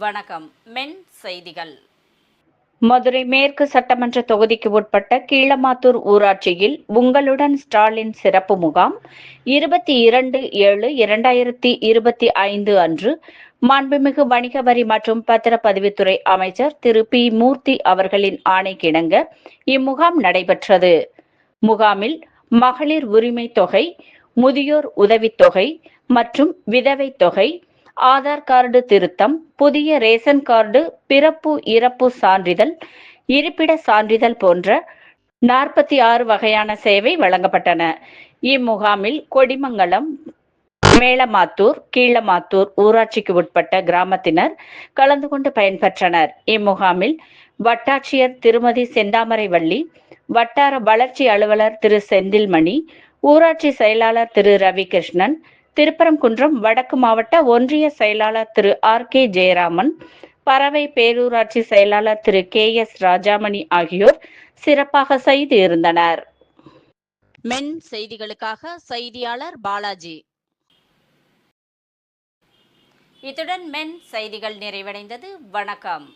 வணக்கம். மென் செய்திகள். மதுரை மேற்கு சட்டமன்ற தொகுதிக்கு உட்பட்ட கீழமாத்தூர் ஊராட்சியில் உங்களுடன் ஸ்டாலின் சிறப்பு முகாம் இருபத்தி இரண்டு ஏழு இரண்டாயிரத்தி இருபத்தி ஐந்து அன்று மாண்புமிகு வணிக வரி மற்றும் பத்திரப்பதிவுத்துறை அமைச்சர் திரு பி மூர்த்தி அவர்களின் ஆணைக்கிணங்க இம்முகாம் நடைபெற்றது. முகாமில் மகளிர் உரிமை தொகை முதியோர் உதவித்தொகை மற்றும் விதவை தொகை ஆதார் கார்டு திருத்தம் புதிய ரேஷன் கார்டு பிறப்பு இறப்பு சான்றிதழ் இருப்பிட சான்றிதழ் போன்ற நாற்பத்தி ஆறு வகையான சேவை வழங்கப்பட்டன. இம்முகாமில் கொடிமங்கலம் மேலமாத்தூர் கீழமாத்தூர் ஊராட்சிக்கு உட்பட்ட கிராமத்தினர் கலந்து கொண்டு பயன்பெற்றனர். இம்முகாமில் வட்டாட்சியர் திருமதி செந்தாமரைவள்ளி வட்டார வளர்ச்சி அலுவலர் திரு செந்தில்மணி ஊராட்சி செயலாளர் திரு ரவிகிருஷ்ணன் திருப்பரங்குன்றம் வடக்கு மாவட்ட ஒன்றிய செயலாளர் திரு ஆர் கே ஜெயராமன் பறவை பேரூராட்சி செயலாளர் திரு கே எஸ் ராஜாமணி ஆகியோர் சிறப்பாக செய்து இருந்தனர். மென் செய்திகளுக்காக செய்தியாளர் பாலாஜி. இத்துடன் மென் செய்திகள் நிறைவடைந்தது. வணக்கம்.